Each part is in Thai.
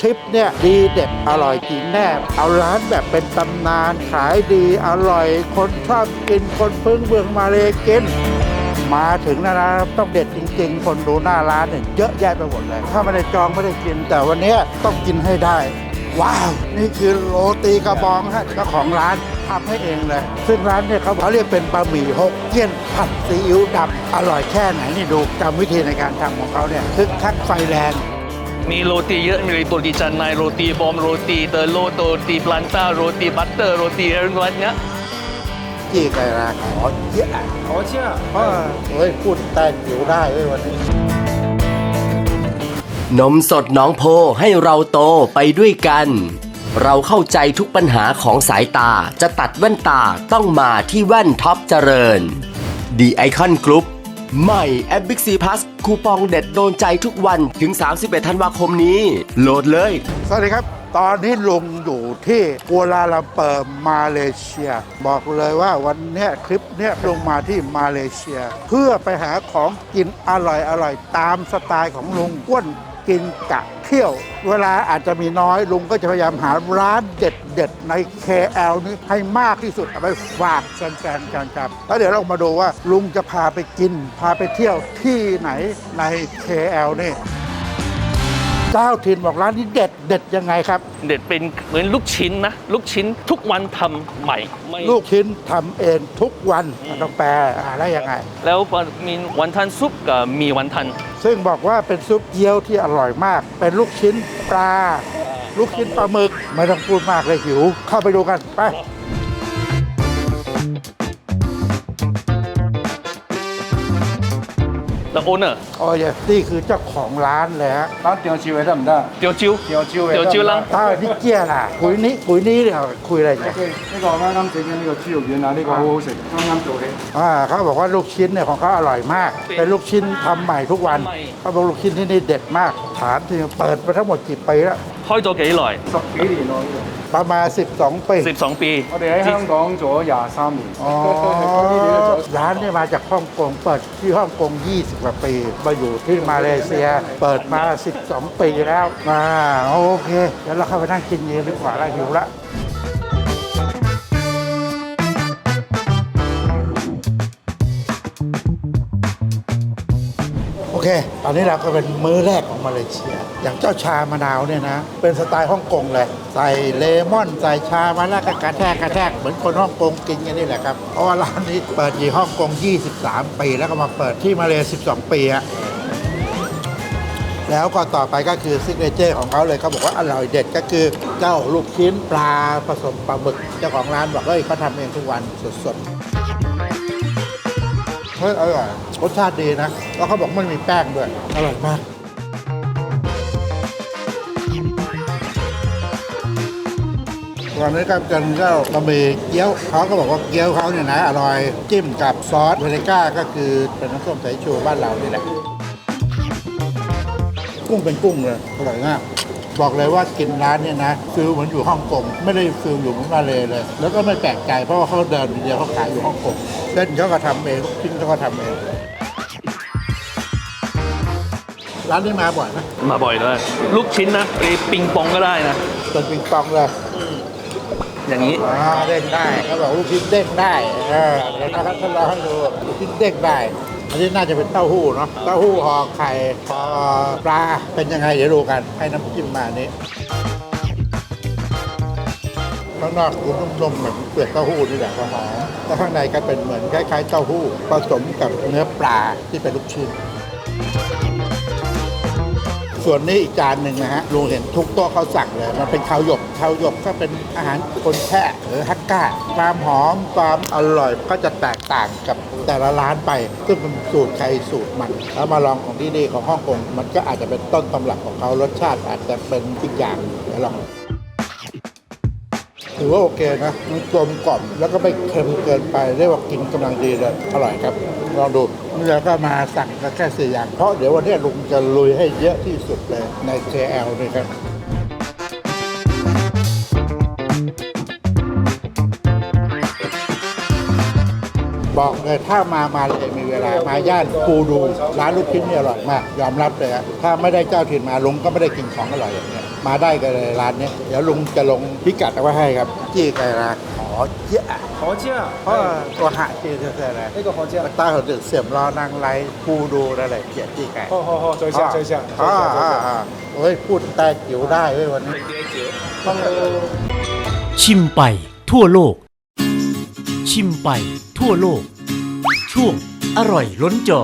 ทริปเนี่ยดีเด็ดอร่อยจริงแน่เอาร้านแบบเป็นตำนานขายดีอร่อย คนชอบกินคนพึ่งเมืองมาเลยกินมาถึงนะนะต้องเด็ดจริง ๆ คนดูหน้าร้านเนี่ยเยอะแยะไปหมดเลย ถ้าไม่ได้จองไม่ได้กิน แต่วันนี้ต้องกินให้ได้ ว้าว นี่คือโรตีกระบองฮะเจ้าของร้านทำให้เองเลย ซึ่งร้านเนี่ยเขาเขาเรียกเป็นบะหมี่ฮกเกี้ยนผัดซีอิ๊วดำอร่อยแค่ไหนนี่ดูจำวิธีในการทำของเขาเนี่ยคึกคักไฟแรง มีโรตีเยอะ มีโรตีจันในโรตีบอมโรตีเตอร์โลโรตีปลันต้าโรตีบัตเตอร์โรตีอะไรแบบเนี้ยจีกอะไรนะขอเยอะขอเชื่อเฮ้ยพูดแต่จิ๋วได้เว้ยวันนี้ นมสดน้องโพให้เราโตไปด้วยกัน เราเข้าใจทุกปัญหาของสายตาจะตัดแว่นตาต้องมาที่แว่นท็อปเจริญ The Icon Group ใหม่แอป Big C Plus คูปองเด็ดโดนใจทุกวันถึง 31 ธันวาคมนี้ โหลดเลย สวัสดีครับ ตอนนี้ลุงอยู่ที่กัวลาลัมเปอร์มาเลเซีย บอกเลยว่าวันเนี้ยคลิปเนี้ยลงมาที่มาเลเซีย เพื่อไปหาของกินอร่อยอร่อยตามสไตล์ของลุงอ้วน กินกะเที่ยว เวลาอาจจะมีน้อยลุงก็จะพยายามหาร้านเด็ดเด็ดๆใน KL นี้ให้มากที่สุดเอาไปฝากแฟนๆกันครับ แล้วเดี๋ยวเรามาดูว่าลุงจะพาไปกิน พาไปเที่ยวที่ไหนใน KL นี่ เจ้าถิ่นบอกร้านนี้เด็ดเด็ดยังไงครับ เด็ดเป็นเหมือนลูกชิ้นนะ ลูกชิ้นทุกวันทำใหม่ไม่ลูกชิ้นทำเองทุกวันต้องแปลอะไรยังไง แล้วมีวันทันซุปกับมีวันทัน ซึ่งบอกว่าเป็นซุปเกี๊ยวที่อร่อยมาก เป็นลูกชิ้นปลา ลูกชิ้นปลาหมึกไม่ต้องพูดมากเลยหิว เข้าไปดูกันไป the owner oh yes นี่คือเจ้าของร้านเลยฮะร้านเตียวชิวไอ้ดำได้เตียวชิวเตียวชิวเตียวชิวลังต้าพี่เกี้ยล่ะคุยนี้คุยนี้เดี๋ยวคุยอะไรเนี่ยนี่ก็น้ำจิ้มนี่ก็ชิวเยอะนะนี่ก็โอ้โเสร็จน้ำโจ๊กอ่าเขาบอกว่าลูกชิ้นเนี่ยของเขาอร่อยมาก เป็นลูกชิ้นทำใหม่ทุกวันเขาบอกลูกชิ้นที่นี่เด็ดมาก ฐานที่เปิดมาทั้งหมดกี่ปีแล้ว 开咗几耐？十几年咯，呢 ประมาณ 12 ปี 12ปี 个我哋喺香港做咗廿三年。 อ๋อ ร้านเนี่ยมาจากฮ่องกงเปิดที่ฮ่องกง 20 กว่าปี มาอยู่ที่มาเลเซีย เปิดมา 12 ปีแล้วอ่าโอเค เดี๋ยวเราเข้าไปนั่งกินเย็นดีกว่าแล้วหิวละ เค ตอนนี้เราก็เป็นมื้อแรกของมาเลเซีย อย่างเจ้าชามะนาวเนี่ยนะ เป็นสไตล์ฮ่องกงเลย ใส่เลมอน ใส่ชามาแล้วก็กระแทกกระแทกเหมือนคนฮ่องกงกินกันนี่แหละครับ เพราะว่าร้านนี้เปิดอยู่ฮ่องกง 23 ปี แล้วก็มาเปิดที่มาเลเซีย12 ปีอะแล้วก็ต่อไปก็คือซิกเนเจอร์ของเขาเลยเขาบอกว่าอร่อยเด็ดก็คือเจ้าลูกชิ้นปลาผสมปลาหมึกเจ้าของร้านบอกเฮ้ยเขาทำเองทุกวันสดๆ เฮ้ยอร่อยรสชาติดีนะ แล้วเขาบอกไม่มีแป้งด้วย อร่อยมากวันนี้ก็เป็นเจ้าบะหมี่เกี๊ยวเขาก็บอกว่าเกี๊ยวเขาเนี่ยนะอร่อยจิ้มกับซอสเวเนก้าก็คือเป็นน้ำส้มสายชูบ้านเรานี่แหละกุ้งเป็นกุ้งเลยอร่อยมาก บอกเลยว่ากินร้านเนี่ยนะฟิลเหมือนอยู่ฮ่องกงไม่ได้ฟิลอยู่เหมือนมาเลยเลย แล้วก็ไม่แปลกใจเพราะว่าเขาเดินเดียวเขาขายอยู่ฮ่องกงเส้นเขาก็ทำเองลูกชิ้นเขาก็ทำเองร้านนี้มาบ่อยไหมมาบ่อยด้วยลูกชิ้นนะไปปิงปองก็ได้นะเป็นปิงปองเลยอย่างนี้อ่าเด้งได้เขาบอกลูกชิ้นเด้งได้เออเดี๋ยวนะครับทดลองให้ดูลูกชิ้นเด้งได้ อันนี้น่าจะเป็นเต้าหู้เนาะเต้าหู้ห่อไข่ห่อปลาเป็นยังไงเดี๋ยวดูกัน ให้น้ำจิ้มมานี้ข้างนอกคือนุ่มๆเหมือนเปลือกเต้าหู้นี่แหละก็หอมแล้วข้างในก็เป็นเหมือนคล้ายๆเต้าหู้ผสมกับเนื้อปลาที่เป็นลูกชิ้น ส่วนนี้อีกจานหนึ่งนะฮะลุงเห็นทุกโต๊ะเขาสั่งเลย มันเป็นข้าวหยกข้าวหยกก็เป็นอาหารคนแค่หรือฮักก้าความหอมความอร่อยก็จะแตกต่างกับแต่ละร้านไป ซึ่งเป็นสูตรใครสูตรมัน แล้วมาลองของที่นี่ของฮ่องกงมันก็อาจจะเป็นต้นตำรับของเขารสชาติอาจจะเป็นอีกอย่างเดี๋ยวลองถือว่าโอเคนะมันกลมกล่อมแล้วก็ไม่เค็มเกินไปเรียกว่ากินกำลังดีเลยอร่อยครับ ลองดูแล้วก็มาสั่งกันแค่สี่อย่าง เพราะเดี๋ยววันนี้ลุงจะลุยให้เยอะที่สุดเลยใน JL นี่ครับ บอกเลยถ้ามามาเลยมีเวลามาย่านปูดู ร้านลูกชิ้นนี่อร่อยมาก ยอมรับเลยอะถ้าไม่ได้เจ้าถิ่นมาลุงก็ไม่ได้กินของอร่อยอย่างเงี้ยมาได้กันเลยร้านเนี้ยเดี๋ยวลุงจะลงพิกัดเอาไว้ให้ครับ จี้ไก่ละขอเจ๊ะ 好酱， เพราะว่าตัวหาจี้คืออะไร 那个好酱， ตาเขาดึกเสียมรอนางไรปูดูนั่นแหละเกียจี้ไก่ 好好好，走一下，走一下，走 อ่า 一下，走 อ่า 一下。 อ่าเฮ้ยพูดแต่จิ๋วได้เว้ยวันนี้ ชิมไปทั่วโลก ชิมไป ทั่วโลก ช่วงอร่อยล้นจอ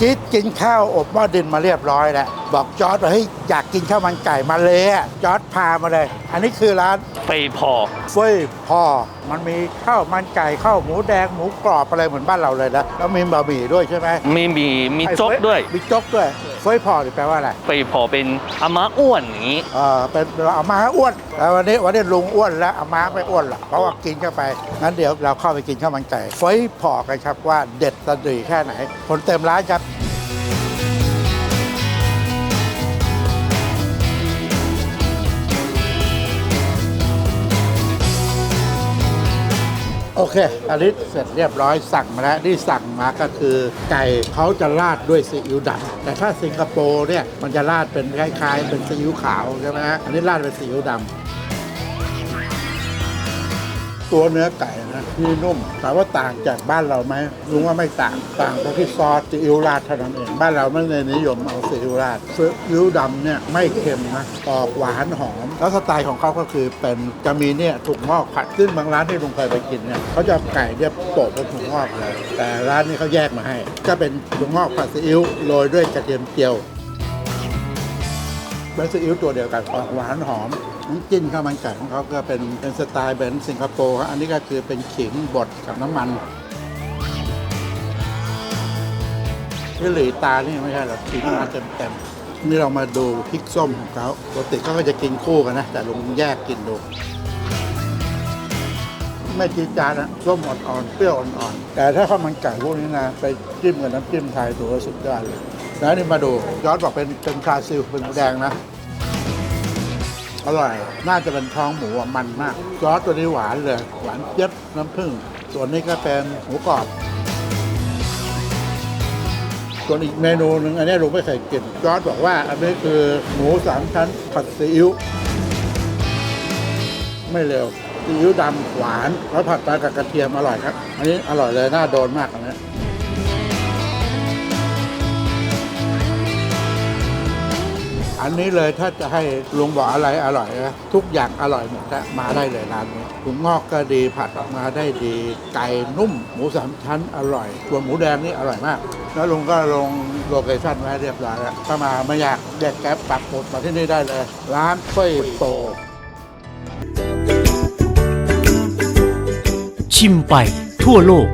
ตะกี้กินข้าวอบหม้อดินมาเรียบร้อยแล้วบอกจอร์ดว่าเฮ้ยอยากกินข้าวมันไก่มาเลยอะจอร์ดพามาเลย อันนี้คือร้านไปพอเฟ้ยพอมันมีข้าวมันไก่ข้าวหมูแดงหมูกรอบอะไรเหมือนบ้านเราเลยนะแล้วมีบะหมี่ด้วยใช่ไหมมีมีมีไอ้จ๊กเฟ้ด้วยมีจ๊กด้วย เฟ้ยพอนี่แปลว่าอะไรไปพอเป็นอามาอ้วนอย่างนี้ เออเป็นเราเอามาอ้วนแล้ววันนี้วันนี้ลุงอ้วนแล้วเอามาไม่อ้วนหรอกเพราะว่ากินเข้าไปงั้นเดี๋ยวเราเข้าไปกินข้าวมันไก่เฟ้ยพอกันครับว่าเด็ดสะดุยแค่ไหนคนเต็มร้านครับ โอเคอันนี้เสร็จเรียบร้อยสั่งมาแล้วที่สั่งมาก็คือ ไก่เขาจะราดด้วยซีอิ๊วดำแต่ถ้าสิงคโปร์เนี่ยมันจะราดเป็นคล้าย ๆ เป็นซีอิ๊วขาวใช่ไหมฮะอันนี้ราดเป็นซีอิ๊วดำ ตัวเนื้อไก่นะที่นุ่มถามว่าต่างจากบ้านเราไหมลุงว่าไม่ต่างต่างตรงที่ซอสซีอิ๊วราดเท่านั้นเองบ้านเราไม่ได้นิยมเอาซีอิ๊วราดซีอิ๊วดำเนี่ยไม่เค็มนะออกหวานหอม แล้วสไตล์ของเขาก็คือเป็นจะมีเนี่ยถุงงอกผัดซึ่งบางร้านที่ลุงเคยไปกินเนี่ยเขาจะไก่เนี่ยโปะเป็นถุงงอกเลยแต่ร้านนี้เขาแยกมาให้ ก็เป็นถุงงอกผัดซีอิ๊วโรยด้วยกระเทียมเจียวเป็นซีอิ๊วตัวเดียวกันออกหวานหอม น้ำจิ้มข้าวมันไก่ของเขาก็เป็นเป็นสไตล์แบบสิงคโปร์ครับอันนี้ก็คือเป็นขิงบดกับน้ำมันที่หลีตานี่ไม่ใช่หรอกขิงมาเต็มเต็มๆนี่เรามาดูพริกส้มของเขาปกติเขาก็จะกินคู่กันนะ แต่ลุงแยกกินดูไม่จีจานนะส้มอ่อนๆ เปรี้ยวอ่อนๆ แต่ถ้าข้าวมันไก่พวกนี้นะ ไปจิ้มกับน้ำจิ้มไทยถือว่าสุดยอดเลย แล้วนี่มาดูยอนบอกเป็นเป็นคาซิลเป็นแดงนะ อร่อย น่าจะเป็นท้องหมูอะมันมาก ซอสตัวนี้หวานเลย หวานเจี๊ยบน้ำผึ้ง ส่วนนี้ก็เป็นหมูกรอบ ส่วนอีกเมนูหนึ่งอันนี้ลุงไม่เคยกินจอร์ดบอกว่า อันนี้คือหมูสามชั้นผัดซีอิ๊ว ไม่เร็วซีอิ๊วดำหวาน แล้วผัดไปกับกระเทียมอร่อยครับ อันนี้อร่อยเลยน่าโดนมากอันนี้ อันนี้เลยถ้าจะให้ลุงบอกอะไรอร่อยนะทุกอย่างอร่อยหมดนะมาได้เลยร้านนี้ถุงงอกก็ดีผัดออกมาได้ดี ไก่นุ่ม หมูสามชั้นอร่อยส่วนหมูแดงนี่อร่อยมาก แล้วลุงก็ลงโลเคชั่นไว้เรียบร้อยแล้วถ้ามาไม่อยากเรียกแก๊ปปักหมุดมาที่นี่ได้เลย ร้านเฟยโต ชิมไปทั่วโลก